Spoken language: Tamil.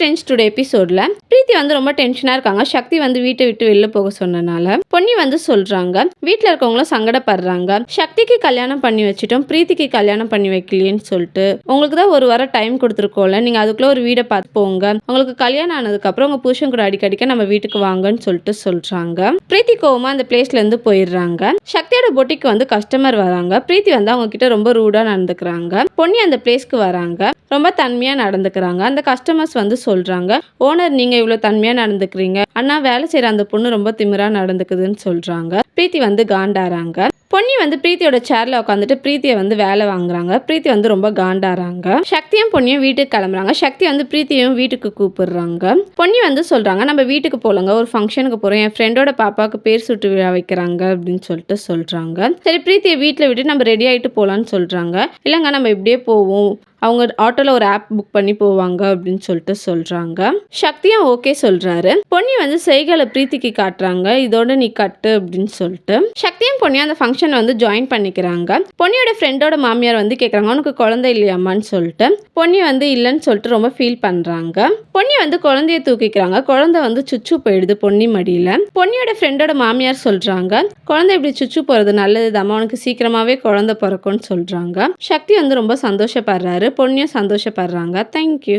ஃப்ரெண்ட்ஸ் டுடே எபிசோடில் பிரீத்தி வந்து ரொம்ப டென்ஷனாக இருக்காங்க. சக்தி வந்து வீட்டை விட்டு வெளில போக சொன்னனால பொன்னி வந்து சொல்கிறாங்க வீட்டில் இருக்கவங்களும் சங்கடப்படுறாங்க. சக்திக்கு கல்யாணம் பண்ணி வச்சுட்டோம். பிரீத்திக்கு கல்யாணம் பண்ணி வைக்கலையேன்னு சொல்லிட்டு உங்களுக்கு தான் ஒரு வாரம் டைம் கொடுத்துருக்கோம்ல. நீங்கள் அதுக்குள்ளே ஒரு வீடை பார்த்து போங்க. உங்களுக்கு கல்யாணம் ஆனதுக்கப்புறம் உங்கள் புருஷன் கூட அடிக்கடிக்க நம்ம வீட்டுக்கு வாங்கன்னு சொல்லிட்டு சொல்கிறாங்க பிரீத்தி கோவமா அந்த பிளேஸ்லேருந்து போயிடுறாங்க. சக்தியோட பொட்டிக்கு வந்து கஸ்டமர் வராங்க. பிரீத்தி வந்து அவங்க கிட்ட ரொம்ப ரூடாக நடந்துக்கிறாங்க. பொன்னி அந்த பிளேஸ்க்கு வராங்க. ரொம்ப தன்மையாக நடந்துக்கிறாங்க. அந்த கஸ்டமர்ஸ் வந்து சொல்கிறாங்க ஓனர் நீங்கள் இவ்வளோ தன்மையாக நடந்துக்கிறீங்க. அண்ணா வேலை செய்கிற அந்த பொண்ணு ரொம்ப திமிராக நடந்துக்குதுன்னு சொல்கிறாங்க பிரீத்தி வந்து காண்டாராங்க. பொன்னி வந்து பிரீத்தியோட சேர்ல உட்காந்துட்டு பிரீத்தியை வந்து வேலை வாங்குறாங்க. பிரீத்தி வந்து ரொம்ப காண்டாறாங்க சக்தியும் பொன்னியும் வீட்டுக்கு கிளம்புறாங்க. சக்தி வந்து பிரீத்தியும் வீட்டுக்கு கூப்பிடுறாங்க. பொன்னி வந்து சொல்றாங்க நம்ம வீட்டுக்கு போலங்க. ஒரு ஃபங்க்ஷனுக்கு போறோம். என் ஃப்ரெண்டோட பாப்பாவுக்கு பேர் சுட்டு விழா வைக்கிறாங்க. அப்படின்னு சொல்லிட்டு சொல்றாங்க. சரி பிரீத்தியை வீட்டில் விட்டு நம்ம ரெடி ஆகிட்டு போலான்னு சொல்றாங்க. இல்லைங்க நம்ம இப்படியே போவோம். அவங்க ஆட்டோவில் ஒரு ஆப் புக் பண்ணி போவாங்க அப்படின்னு சொல்லிட்டு சொல்கிறாங்க சக்தியும் ஓகே சொல்கிறாரு பொன்னி வந்து செய்களை பிரீத்திக்கு காட்டுறாங்க. இதோட நீ கட்டு அப்படின்னு சொல்லிட்டு. சக்தியும் பொன்னியும் அந்த ஃபங்க்ஷன் வந்து ஜாயின் பண்ணிக்கிறாங்க. பொன்னியோட ஃப்ரெண்டோட மாமியார் வந்து கேட்குறாங்க உனக்கு குழந்தை இல்லையாம்மான்னு சொல்லிட்டு. பொன்னி வந்து இல்லைன்னு சொல்லிட்டு ரொம்ப ஃபீல் பண்ணுறாங்க பொன்னி வந்து குழந்தைய தூக்கிக்கிறாங்க. குழந்தை வந்து சுச்சு போயிடுது பொன்னி மடியில். பொன்னியோட ஃப்ரெண்டோட மாமியார் சொல்கிறாங்க குழந்தை இப்படி சுச்சு போகிறது நல்லது தான் உனக்கு சீக்கிரமாகவே குழந்தை பிறக்கும்னு சொல்கிறாங்க சக்தி வந்து ரொம்ப சந்தோஷப்படுறாரு. பொண்ணையும் சந்தோஷப்படுறாங்க. தேங்க்யூ